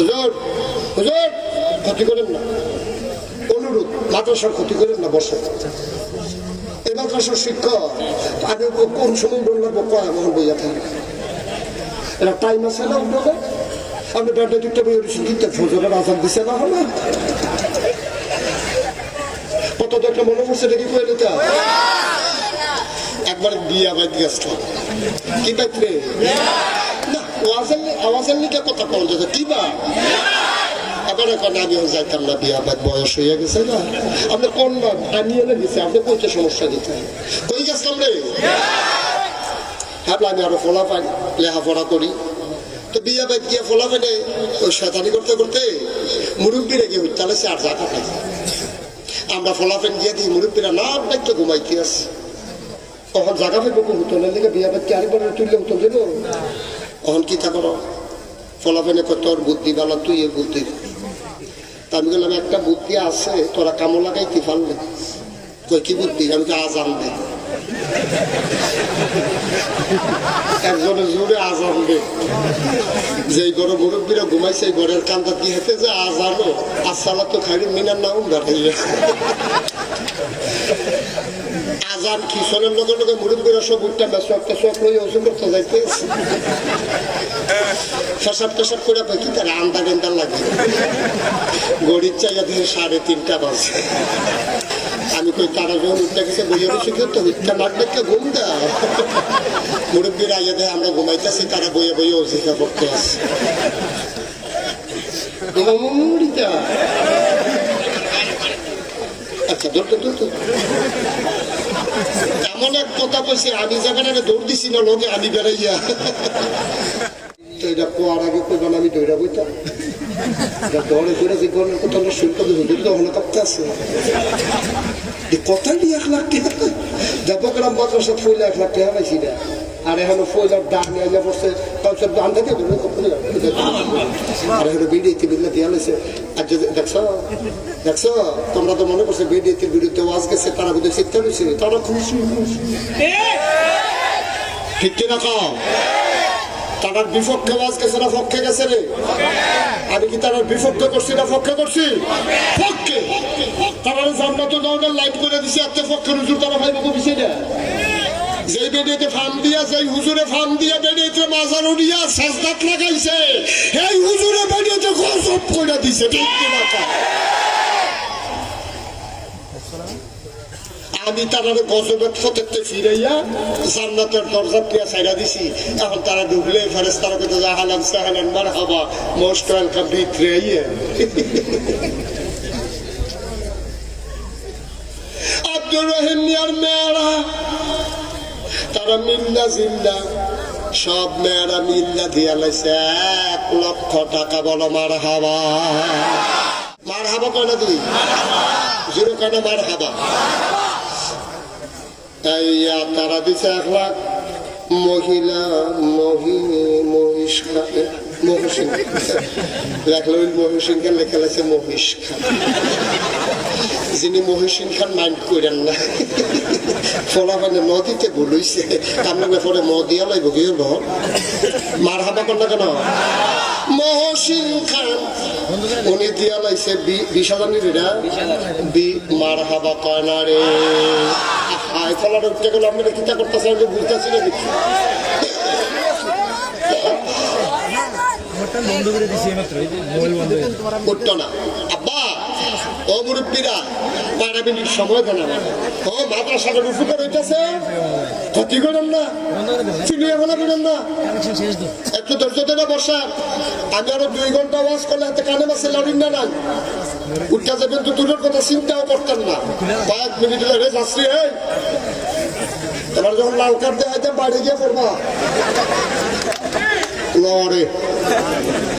হুজুর হুজুর, ক্ষতি করেন না। অনুরোধ, মাদ্রাসার ক্ষতি করেন না বসে এই মাদ্রাসার শিক্ষক আমি কোন সময় বললাম কয় বইয়া টাইম আছে না উঠবে আপনি ব্যান্ডে দুটো বই কিন্তু ফজরের দিছে না হবে কত তো একটা মনে পড়ছে, দেখি কয়ে নিতে একবার বিয়া বাদ গেছিলাম কি বাইতে না ওয়াজের আওয়াজের নিকে কথা কম যেত কি বা? আবার এখন আমিও যাইতাম না, বিয়া বাদ বয়স হয়ে গেছে না। আপনি কোন না আমি এনে দিছে আপনি কইতে সমস্যা দিতে কই গেছিলাম রে? ভাবলাম আমি আরও ফলাফাই লেখাপড়া করি। তো বিয়া বাদ গিয়ে ফলাফাইনে ওই শয়তানি করতে করতে মুরব্বীরে গিয়ে উত্তালেছে আর জায়গা পাই আমরা ফলাফেন গিয়ে দিই মুরব্বীরা না আপনার তো ঘুমাইতে আসি তখন জায়গা ফেলব কোন দিকে বিয়া বাদ কি আরেকবার তুললে হোটেল দেব? তখন কি তা করো ফলাফেনে কত তোর বুদ্ধি বালা তুই এ বুদ্ধি। তা আমি বললাম, একটা বুদ্ধি আছে, তোরা কামো লাগাই কি ফাললে কই কি বুদ্ধি? আমি তো আজান দে। একজনের জোরে আজান দে। যেই ঘরে মুরব্বীরা ঘুমাইছে ঘরের কান্দা কি হেতে যে আজানো আসসালা তো খাইনি মিনার নাম গাঠাইলে আজান খিসনের লগে লগে মুরব্বীরা সব উঠটা মেসক টেসক লই ওজন করতে যাইতে ফেসাব টেসাব করে পাই কি তারা আন্দা গেন্দা লাগে? গড়ির চাইয়া দিয়ে সাড়ে তিনটা বাজে। আমি কই, তারা যখন উঠতে গেছে, বইয়ে বসে কেউ তো উঠতে মাঠ দেখে ঘুম দেয়। মুরব্বীরা আইয়া দেয়, আমরা ঘুমাইতেছি, তারা বইয়ে বইয়ে অজিকা করতে আসে আচ্ছা ধরতো ধরতো। এমন এক কথা কইছে, আমি জায়গাটা দৌড় দিছি না, লোকে আমি বেড়াইয়া। যে গরমের কথা আমরা কথাই দিয়ে এক লাখ টাকা যাবকরাম মাদ্রাসা ফইলে এক লাখ টাকা আর এখনও ফইলার ডাক নিয়ে পড়ছে। দাম থেকে ধরে আর এখনও বিডিএতে বিল্লা দিয়া লইছে। আর যদি দেখছ? দেখছ? তোমরা তো মনে করছ বিডিএতির বিরুদ্ধে ওয়াজ গেছে তারা বুঝে চিন্তা হয়েছে তারা খুশি ঠিক কিনা কও? তারার বিপক্ষে ওয়াজ গেছে না পক্ষে গেছে রে। আমি কি তারার বিপক্ষে করছি না পক্ষে করছি? পক্ষে। তারা জান্নাত দৌড়ের লাইট করে দিছে এত পক্ষে হুজুর তারা ভাই বিষয় না যেই বেডিয়েতে ফার্ম দিয়া, যেই হুজুরে ফার্ম দিয়া বেডিয়েতে মাজার উড়িয়া সাজদাত লাগাইছে এই হুজুরে বেডিয়েতে গজব করে দিছে? আমি তারা গজবের ফতেতে ফিরাইয়া জান্নাতের দরজা দিয়া ছাইরা দিছি এখন তারা ঢুকলে ফেরেস তারা কত জাহালান সাহালান মার হাবা মোস্ট ওয়েলকাম ভিতরে আইয়ে আব্দুর রহিম মিয়ার মেয়েরা তারা মিল্লা জিল্লা। সব মেয়েরা মিল্লা দিয়া লাইছে। এক লক্ষ টাকা বলো মার হাবা মার হাবা কয়না দিই জিরো কয়না মার হাবা ইয়া তারা দিছে এক লাখ। মহিলা মহি মহিষ খাবে মহিষিং। লেখলো মহিষিংকে লেখা লাগছে মহিষ যিনি মহিষিং খান মাইন্ড করেন না ফলা মানে নদীতে বলইছে কামনা ব্যাপারে ম দিয়া লাইব কি হলো মার হাবা কর না কেন মহসিন খান উনি দিয়া লাইছে বিশ হাজার বি মার হাবা কয় না রে আই ফলার উঠতে গেলে আপনি চিন্তা করতেছেন আমি বুঝতেছি না উঠতো না ও মুরব্বীরা বারো মিনিট সময় দেন ও মাদ্রাসাটা উপকার হইতেছে ক্ষতি করেন না? চিনিয়ে ফেলা করেন না? একটু ধৈর্য দেবে বর্ষা। আমি আরও দুই ঘণ্টা ওয়াজ করলে হাতে কানে মাসে লড়িন না নাই। উঠতে যাবেন তো দূরের কথা চিন্তাও করতেন না। কয়েক মিনিট রে যাচ্ছি এই। এবার যখন লাল কার্ড দেয় বাড়ি গিয়ে পড়বা। লড়ে।